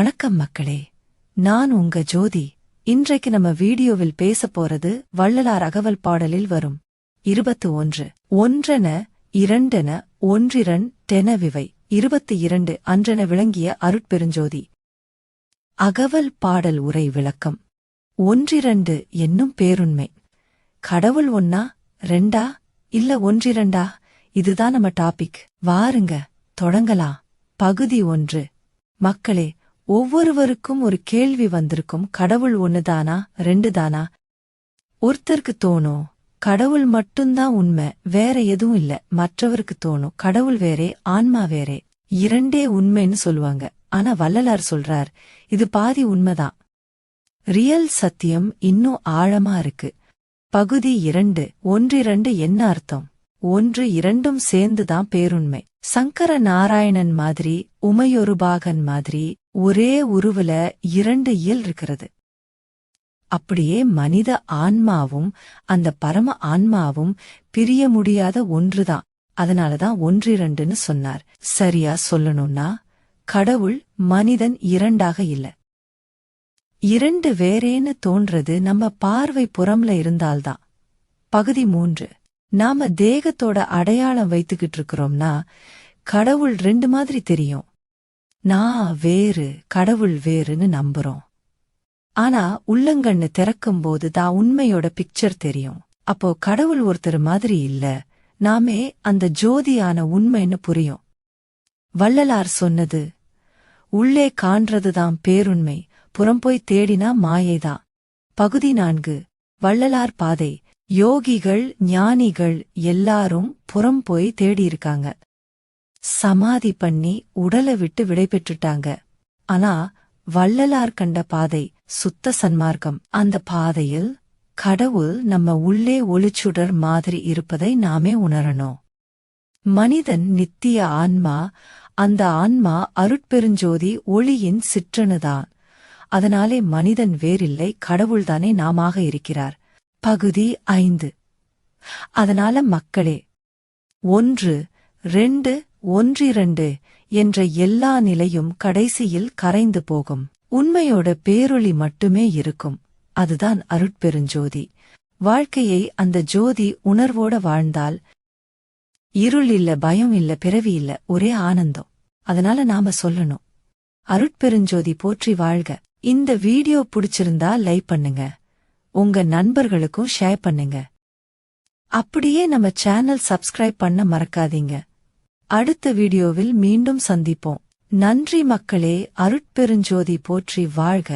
வணக்கம் மக்களே. நான் உங்க ஜோதி. இன்றைக்கு நம்ம வீடியோவில் பேசப் போறது வள்ளலார் அகவல் பாடலில் வரும். இருபத்து ஒன்று. ஒன்றென இரண்டென ஒன்றிரண் டெனவிவை இருபத்து இரண்டு அன்றென விளங்கிய அருட்பெருஞ்சோதி. அகவல் பாடல் உரை விளக்கம். ஒன்றிரண்டு என்னும் பேருண்மை. கடவுள் ஒன்னா ரெண்டா இல்ல ஒன்றிரண்டா? இதுதான் நம்ம டாபிக். வாருங்க தொடங்கலாம். பகுதி ஒன்று. மக்களே ஒவ்வொருவருக்கும் ஒரு கேள்வி வந்திருக்கும். கடவுள் ஒண்ணுதானா? ரெண்டுதானா? ஒருத்தருக்கு தோணும் கடவுள் மட்டும்தான் உண்மை வேற எதுவும் இல்ல. மற்றவருக்கு தோணும் கடவுள் வேறே ஆன்மா வேறே. இரண்டே உண்மைன்னு சொல்லுவாங்க. ஆனா வள்ளலார் சொல்றார் இது பாதி உண்மைதான். ரியல் சத்தியம் இன்னும் ஆழமா இருக்கு. பகுதி இரண்டு ஒன்றிரண்டு என்ன அர்த்தம்? ஒன்று இரண்டும் சேர்ந்துதான் பேருண்மை. சங்கர நாராயணன் மாதிரி உமையொருபாகன் மாதிரி ஒரே உருவுல இரண்டு இயல் இருக்கிறது. அப்படியே மனித ஆன்மாவும் அந்த பரம ஆன்மாவும் பிரிய முடியாத ஒன்றுதான். அதனாலதான் ஒன்றிரண்டுன்னு சொன்னார். சரியா சொல்லணும்னா கடவுள் மனிதன் இரண்டாக இல்ல. இரண்டு வேறேன்னு தோன்றது நம்ம பார்வை புறம்ல இருந்தால்தான். பகுதி மூன்று. நாம தேகத்தோட அடையாளம் வைத்துக்கிட்டு இருக்கிறோம்னா கடவுள் ரெண்டு மாதிரி தெரியும். நான் வேறு கடவுள் வேறுன்னு நம்புறோம். ஆனா உள்ளங்கண்ணு திறக்கும்போது தான் உண்மையோட பிக்சர் தெரியும். அப்போ கடவுள் ஒருத்தர் மாதிரி இல்ல. நாமே அந்த ஜோதியான உண்மைன்னு புரியும். வள்ளலார் சொன்னது உள்ளே காண்றதுதான் பேருண்மை புறம்போய் தேடினா மாயைதான் பகுதி நான்கு வள்ளலார் பாதை யோகிகள் ஞானிகள் எல்லாரும் புறம் போய் தேடியிருக்காங்க சமாதி பண்ணி உடலை விட்டு விடை பெற்றுட்டாங்க ஆனா வள்ளலார் கண்ட பாதை சுத்த சன்மார்க்கம். அந்த பாதையில் கடவுள் நம்ம உள்ளே ஒளிச்சுடர் மாதிரி இருப்பதை நாமே உணரணும். மனிதன் நித்திய ஆன்மா அந்த ஆன்மா அருட்பெருஞ்சோதி ஒளியின் சிற்றனுதான் அதனாலே மனிதன் வேறில்லை கடவுள்தானே நாமாக இருக்கிறார். பகுதி ஐந்து. அதனால மக்களே ஒன்று ரெண்டு ஒன்றிரண்டு என்ற எல்லா நிலையும் கடைசியில் கரைந்து போகும். உண்மையோட பேரொளி மட்டுமே இருக்கும். அதுதான் அருட்பெருஞ்சோதி. வாழ்க்கையை அந்த ஜோதி உணர்வோட வாழ்ந்தால் இருள் இல்ல பயம் இல்ல பிறவி இல்ல ஒரே ஆனந்தம். அதனால நாம சொல்லணும். அருட்பெருஞ்சோதி போற்றி வாழ்க. இந்த வீடியோ புடிச்சிருந்தா லைக் பண்ணுங்க. உங்க நண்பர்களுக்கும் ஷேர் பண்ணுங்க. அப்படியே நம்ம சேனல் சப்ஸ்கிரைப் பண்ண மறக்காதீங்க. அடுத்த வீடியோவில் மீண்டும் சந்திப்போம். நன்றி மக்களே அருட்பெருஞ்சோதி போற்றி வாழ்க.